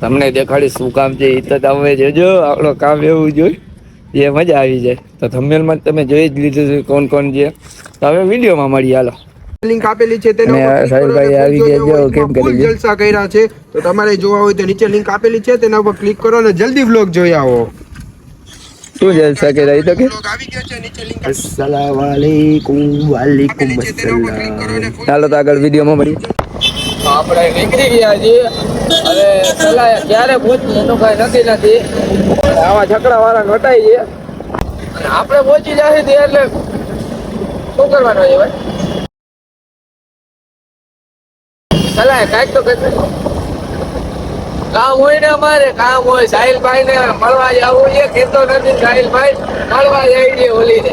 તમને દેખાડી શું કામ છે એ તો તમે જોજો આપણો કામ એવું જોઈ એ મજા આવી જાય. તો થંબનેલમાં તમે જોઈ જ લીધું છે કોણ કોણ છે. તો હવે વિડીયોમાં મળીએ હાલો. લિંક આપેલી છે તેને કરો આવી ગયા જો, કેમ કરી જલસા કર્યા છે. તો તમારે જોવા હોય તો નીચે લિંક આપેલી છે તેના ઉપર ક્લિક કરો અને જલ્દી વ્લોગ જોઈ આવો. શું જલસા કર્યા એ તો કે? અસલામ વાલેકુમ વાલેકુમ ચાલો તો આગળ વિડીયોમાં મળીએ. આપણે નીકળી ગયા છીએ. અને પેલા ક્યારે ભૂત એનું કઈ નથી. નથી આવા છકડા વાળા ઘટાઈ છે. અને આપણે પહોંચી જાય છે એટલે શું કરવાનું છે ભાઈ? સલાહ કાંઈક તો કહે કામ હોય ને અમારે, કામ હોય. સાહિલભાઈ ને મળવા જવું છે. કેતો નથી સાહિલભાઈ, મળવા જાય છે ઓલી ને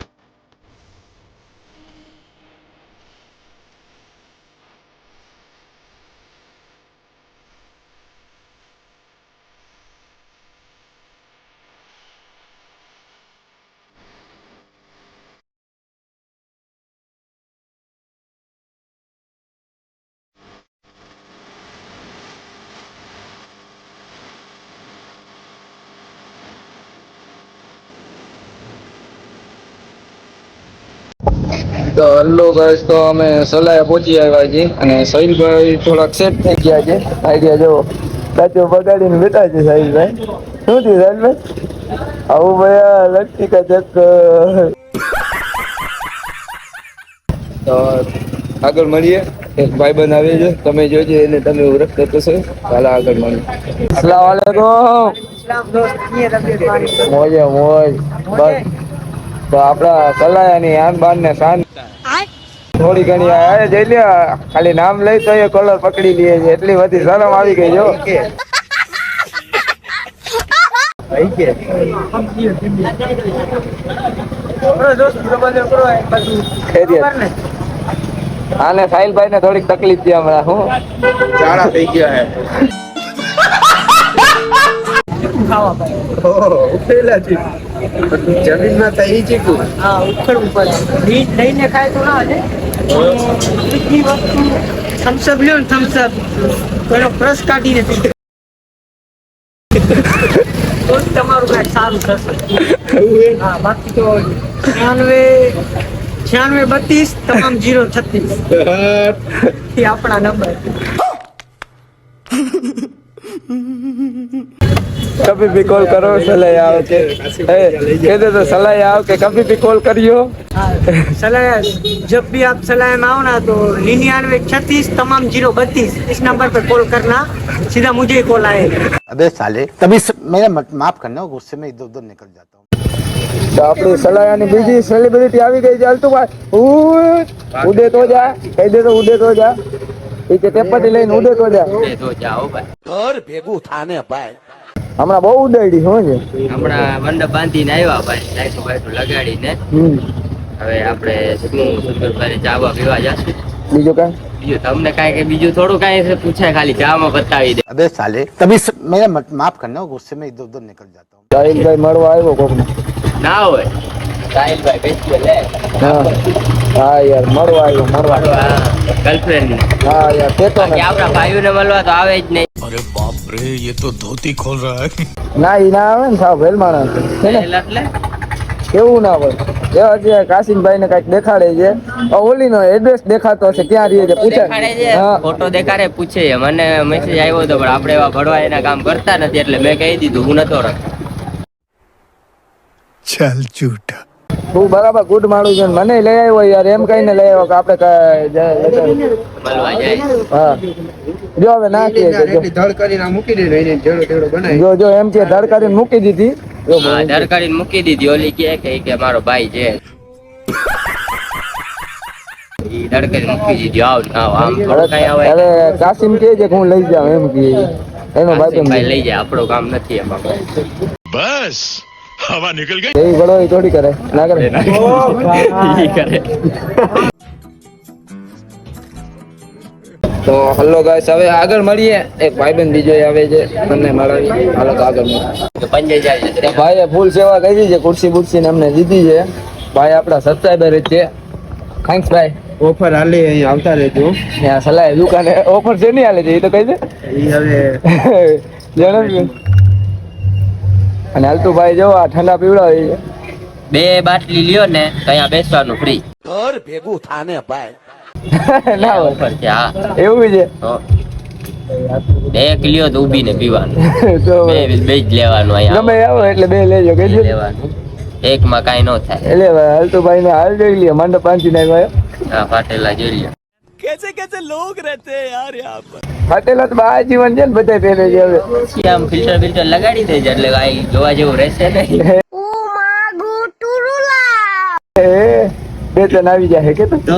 તો હલ્લો ગાઈસ તો અમે સલાહે પહોંચી આવ્યા છીએ અને સહીલભાઈ થોડાક સેટ થઈ ગયા છે. આઈડિયા જો સાચો બગાડીને બેઠા છે સાહિલભાઈ શું થયું સાહિલભાઈ આવું ભાઈ લક્ષિકા ચક તો આગળ મળીએ. એક ભાઈ બંધ આવે છે. તમે જોજો એને તમે ઓળખ કરતો છો. ચાલો આગળ મળીએ. અસલામ વાલેકુમ. મોજે મોજ. બસ. તો આપણા સલાયાની આન બાન ને શાન થોડી ઘણી આ જઈ લે ખાલી નામ લઈ તો એ કોલર પકડી લે છે. એટલી બધી શરમ આવી ગઈ જો. આને સાહિલભાઈ ને? થોડીક તકલીફ છે હમણાં હું? જાડા થઈ ગયા હે. ખાવા જમીનમાં થઈ ચીકુ હા ઉખડ ઉપર બીજ લઈને ખાય તો ના હજે થમ્સઅપ લ્યો ને થમ્સઅપ. પેલો ક્રશ કાઢીને તમારું કાંઈક સારું થશે. હા બાકી તો છ્યાનવે છ્યાનવે બત્રીસ તમામ જીરો છત્રીસ. આપણા નંબર કભી भी कॉल करो सलाह आओ के ए, कह दे तो सलाह आओ के कभी भी कॉल करियो हाँ, सलाह जब भी आप सलाह में आओ ना तो निन्यानवे छत्तीस तमाम जीरो बत्तीस इस नंबर पर कॉल करना सीधा मुझे ही कॉल आएगा अबे साले तभी स... मेरा मत- माफ करना गुस्से में इधर उधर निकल जाता हूँ તો આપણી સલાયાની બીજી સેલિબ્રિટી આવી ગઈ ચાલતું ભાઈ ઉડ, ઉડે તો જા કહી દે તો ઉડે તો જા એ કે ટેપાટી લઈને ઉડે તો જા घर भेगू थाने भाई હમણાં બહુ ઉડાડી શું છે હમણાં મંડપ બાંધીને આવ્યા ભાઈ લાઈટો બાઈટો લગાડીને. હવે આપણે શું સુંદરભાઈ ચાવા પીવા જશું. બીજું કઈ? બીજું તમને કાંઈ કે બીજું થોડું કાંઈ છે પૂછાય ખાલી ચામાં બતાવી દે. અબે સાલે તમે મેરે માફ કરના ગુસ્સે મેં ઇધર મળવા આવ્યો કોક ના. હોય. સાહિલભાઈ હા. યાર મળવા આવ્યો મળવા ગર્લફ્રેન્ડ હા યાર તે આપણા ભાઈઓને મળવા તો આવે જ નહીં. अरे बाप रे ये तो धोती खोल रहा है ના ઈ ના આવે ને સાવ વેલ માણસ છે ને એટલે કેવું ના હોય એવા છે કાશીનભાઈ ને કઈક દેખાડે છે ઓલી નો એડ્રેસ દેખાતો હશે ક્યાં રહીએ છે પૂછે દેખાડે છે હા ફોટો દેખાડે પૂછે છે. મને મેસેજ આવ્યો હતો પણ આપણે એવા ભરવા એના કામ કરતા નથી એટલે મેં કહી દીધું હું નતો રખતો चल झूठा તું બરાબર ગુડ માણું છે. મને લઈ આવ્યો યાર એમ કહીને લઈ આવ્યો કે આપણે ક- હા. જો હવે ના કહે જો. ધડ કરીને મૂકી દીધો એને જેડો તેડો બનાવી. જો જો એમ કે ધડ કરીને મૂકી દીધી. જો હા ડર કરીને મૂકી દીધી. ઓલી કે કે કે મારો ભાઈ છે. કાસિમ કહે છે હું લઈ જાઉં એમ કે એનો ભાઈ ભાઈ લઈ જાય. આપણું કામ નથી એમાં. बस हवा निकल गई એવી ગળો એ થોડી કરે ના કરે ઈ કરે તો હલો ગાઈસ હવે આગળ મળીએ એક ભાઈબંધ બીજો આવે છે તમને મળાવી હાલો તો આગળ મળીએ. તો પંજે જાય છે. ભાઈએ ફૂલ સેવા કરી છે ખુરશી બુરશી ને અમને દીધી છે ભાઈ આપણા સબસ્ક્રાઈબર જ છે થેન્ક્સ ભાઈ ઓફર હાલે અહીં આવતા રહેજો ત્યાં સલાહ દુકાને ઓફર છે નહીં હાલે છે એ તો કહી દે ઈ હવે જણાવ્યું અને અલ્તુભાઈ જો આ ઠંડા પીવડાવી છે. બે બાટલી લ્યો ને ત્યાં બેસવાનું ફ્રી ઘર ભેગું થાને ભાઈ. ના ઓફર છે હા. એવું છે? બે કિલો તો ઊભી ને પીવાનું. બે બે જ લેવાનું અહીંયા. ગમે આવો એટલે બે લેજો કે લેવાનું. એક માં કાઈ ન થાય. એટલે હાલ તો ભાઈ ને હાલ જોઈ લે મંડપ પાંચી નાખ્યો હા ફાટેલા જોઈ લે લ્યો ફાટેલા તો બા જીવન છે ને બધા પહેરે છે હવે. આમ ફિલ્ટર ફિલ્ટર લગાડી દેજે એટલે ભાઈ જોવા જેવું રહેશે નહીં. એ, બે ત્રણ આવી જાય કે તો?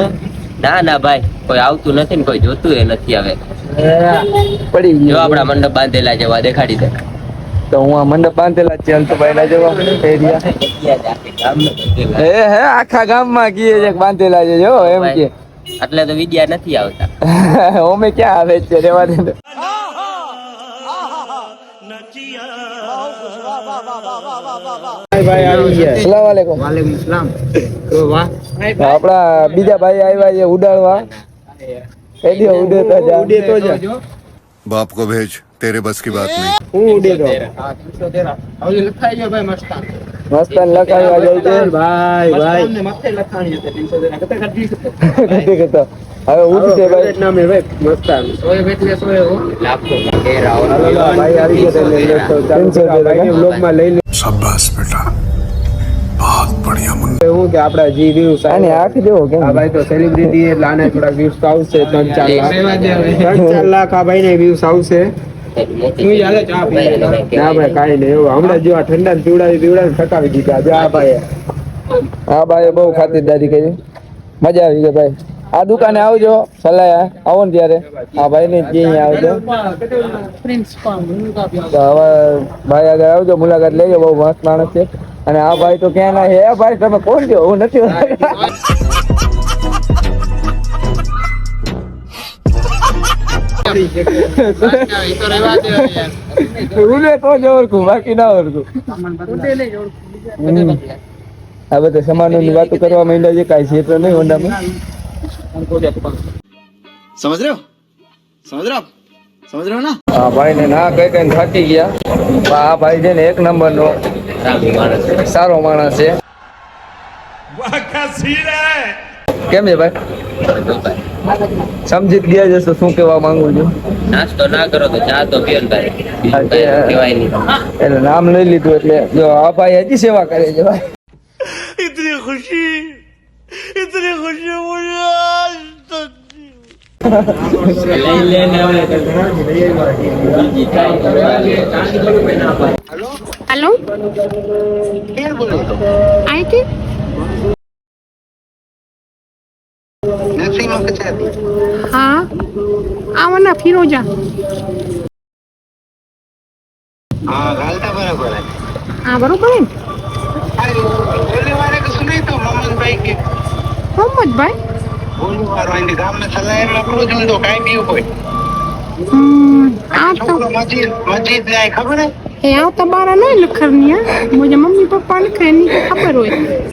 ના ના ભાઈ કોઈ આવતું નથી ને કોઈ જોતું એ નથી હવે. પડી જો આપણા મંડપ બાંધેલા જેવા દેખાડી દે. તો હું આ મંડપ બાંધેલા છે અંત ભાઈ ના જવા એરિયા હે હે આખા ગામમાં કીએ છે બાંધેલા છે જો એમ કે. એટલે તો વિદ્યા નથી આવતા ઓમે ક્યાં આવે છે રેવા દે આપડા બીજા ભાઈ આવ્યા છે ઉડાડવા બાપ કો ભેજ તેરે બસ કી બાત નહીં હું ઉડે તો લખાઈ ગયો ભાઈ મસ્તાન મસ્તન લખાવા જાય છે ભાઈ ભાઈ. તમને મસ્તે લખાણી હતી 300 દેના કતે કાઢી કતે કતે હવે ઉઠી છે ભાઈ. નામ હે ભાઈ મસ્તાન. સોય બેટલે સોય હો. લાખો કે રાવ ભાઈ આવી ગયા તને 300 દેના વ્લોગમાં લઈ લે શાબાશ બેટા. આપડા તો સેલિબ્રિટી એટલે આને થોડા વ્યૂઝ આવશે 3 4 લાખ. 3 આ ભાઈ ને વ્યૂઝ આવશે. જો મજા આવી ગઈ ભાઈ આ દુકાને આવજો સલાહ આવો ને ત્યારે આ ભાઈ ને ત્યાં આવજો હવે ભાઈ આગળ આવજો મુલાકાત લેજો બહુ મસ્ત માણસ છે અને આ ભાઈ તો ક્યાં ના હે? ભાઈ તમે કોણ છો? હું નથી વાતો કરવા માંડ્યા છે કાંઈ ક્ષેત્ર નહીં હોન્ડામાં સમજ ના? હા ને થાકી ગયા. આ ભાઈ છે ને એક નંબર નો સારો માણસ છે. કેમ છે ભાઈ સમજી જ ગયા જશો શું કેવા માંગુ છું નાસ્તો ના કરો તો ચા તો પીઓ ને ભાઈ બીજું કાંઈ કહેવાય નહીં એટલે નામ લઈ લીધું એટલે જો આ ભાઈ હજી સેવા કરે છે ભાઈ इतनी खुशी इतनी खुशी मुझे आज तक हेलो आई थी હા? આવના ફિરોજા હા ગાલતા બરાબર હા. બરોબર ને બોલી વારે કે સુને તો મમનભાઈ કે. મમનભાઈ બોલી વારો એને ગામને સલાહ લખડો જોન તો કાઈ બીયું કોઈ આ તો મજીદ મજીદ ને ખબર હે? આવતા બારા નહીં લખરની હા? મુજે મમ્મી પપ્પા લખે એની ખબર હોય.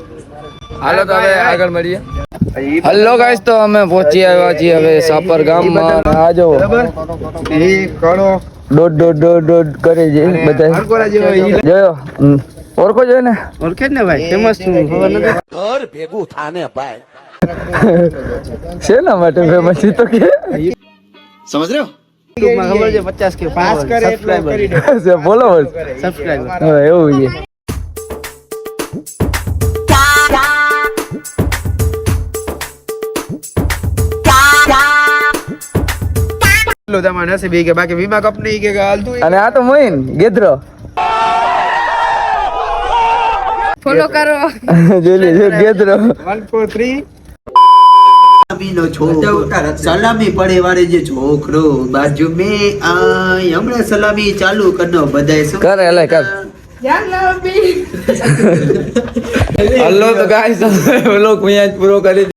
हेलो गाइस तो हमें पहुँची है वाजी अबे सापर गाँव में आ जाओ ये करो डोड डोड डोड डोड करे जे बताए और को जो और को और के ने भाई फ़ेमस तू और भेगू थाने पाए से ना माटे फ़ेमस तो के समझ रहे हो तुम खबर जे 50 के पास करे सब्सक्राइबर बोलो सब्सक्राइबर ओ ये એટલું તમારે નસીબ કે બાકી વીમા કંપની કે હાલતું અને આ તો મોઈન ગેદરો ફોલો કરો. જોઈ લે ગેદરો 143 સલામીનો છોકરો સલામી પડે વાળે જે છોકરો બાજુ મે આય. હમણાં સલામી ચાલુ કરનો બધાય કર એલે કર. તો ગાઈસ અહીંયા પૂરો કરી